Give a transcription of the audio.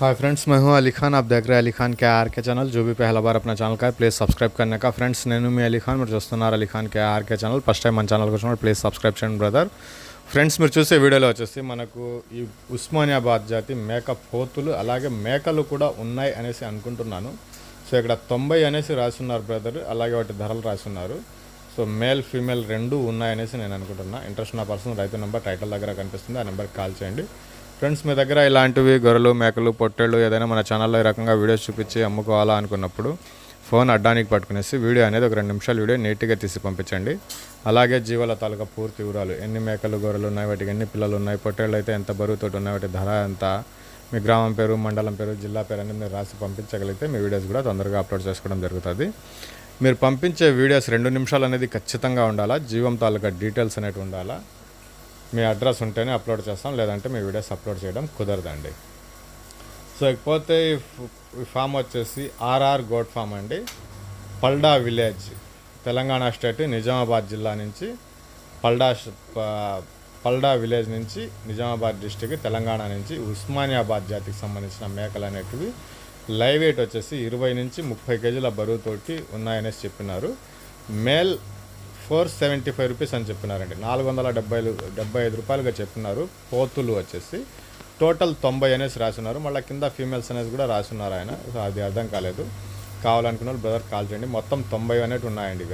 Hi friends मैं हूं अली खान आप देख रहे हैं अली खान के आर के चैनल जो भी पहला बार अपना ఛానల్ का है ప్లీజ్ సబ్స్క్రైబ్ करने का ఫ్రెండ్స్ నేను మీ అలీ ఖాన్ మీరు చూస్తున్నారు Ali Khan K RK channel first time మన ఛానల్కి వచ్చినప్పుడు ప్లీజ్ సబ్స్క్రైబ్ చేయండి బ్రదర్ ఫ్రెండ్స్ మీరు చూసే వీడియోలో వచ్చేసి మనకు ఈ ఉస్మానియాబాద్ జాతి మేక పోతులు అలాగే మేకలు కూడా ఉన్నాయి అనేసి అనుకుంటున్నాను సో ఇక్కడ తొంభై అనేసి రాసున్నారు బ్రదర్ అలాగే వాటి ధరలు రాసున్నారు సో మేల్ ఫీమేల్ రెండు ఉన్నాయనేసి నేను అనుకుంటున్నా ఇంట్రెస్ట్ ఉన్న పర్సన్ రైతు నెంబర్ టైటిల్ దగ్గర కనిపిస్తుంది ఆ నెంబర్కి కాల్ చేయండి ఫ్రెండ్స్ మీ దగ్గర ఇలాంటివి గొర్రెలు మేకలు పొట్టేళ్ళు ఏదైనా మన ఛానల్లో ఈ రకంగా వీడియోస్ చూపించి అమ్ముకోవాలా అనుకున్నప్పుడు ఫోన్ అడ్డానికి పట్టుకునేసి వీడియో అనేది ఒక రెండు నిమిషాలు వీడియో నీట్గా తీసి పంపించండి. అలాగే జీవాల తాలూకా పూర్తి వివరాలు ఎన్ని మేకలు గొర్రెలు ఉన్నాయి వాటికి ఎన్ని పిల్లలు ఉన్నాయి పొట్టేళ్ళు అయితే ఎంత బరువుతోటి ఉన్నాయి వాటి ధర ఎంత మీ గ్రామం పేరు మండలం పేరు జిల్లా పేరు అనేది మీరు రాసి పంపించగలిగితే మీ వీడియోస్ కూడా తొందరగా అప్లోడ్ చేసుకోవడం జరుగుతుంది. మీరు పంపించే వీడియోస్ రెండు నిమిషాలు అనేది ఖచ్చితంగా ఉండాలా? జీవం తాలూకా డీటెయిల్స్ అనేవి ఉండాలా? మీ అడ్రస్ ఉంటేనే అప్లోడ్ చేస్తాం లేదంటే మీ వీడియోస్ అప్లోడ్ చేయడం కుదరదండి. సో ఇకపోతే ఈ ఫామ్ వచ్చేసి ఆర్ఆర్ గోడ్ ఫామ్ అండి. పల్డా విలేజ్ తెలంగాణ స్టేట్ నిజామాబాద్ జిల్లా నుంచి పల్డా పల్డా విలేజ్ నుంచి నిజామాబాద్ డిస్టిక్ తెలంగాణ నుంచి ఉస్మానియాబాద్ జాతికి సంబంధించిన మేకలు అనేటివి లైవ్ వెయిట్ వచ్చేసి ఇరవై నుంచి ముప్పై కేజీల బరువుతోటి ఉన్నాయనేసి చెప్పినారు. Male four seventy five rupees అని చెప్పినారండి. నాలుగు వందల డెబ్బైలు డెబ్బై ఐదు రూపాయలుగా చెప్పినారు. పోతులు వచ్చేసి టోటల్ తొంభై అనేసి రాసున్నారు మళ్ళీ కింద ఫీమేల్స్ అనేసి కూడా రాసున్నారు ఆయన. అది అర్థం కాలేదు. కావాలనుకున్న వాళ్ళు బ్రదర్ కాల్ చేయండి. మొత్తం తొంభై అనేవి ఉన్నాయండి ఇక.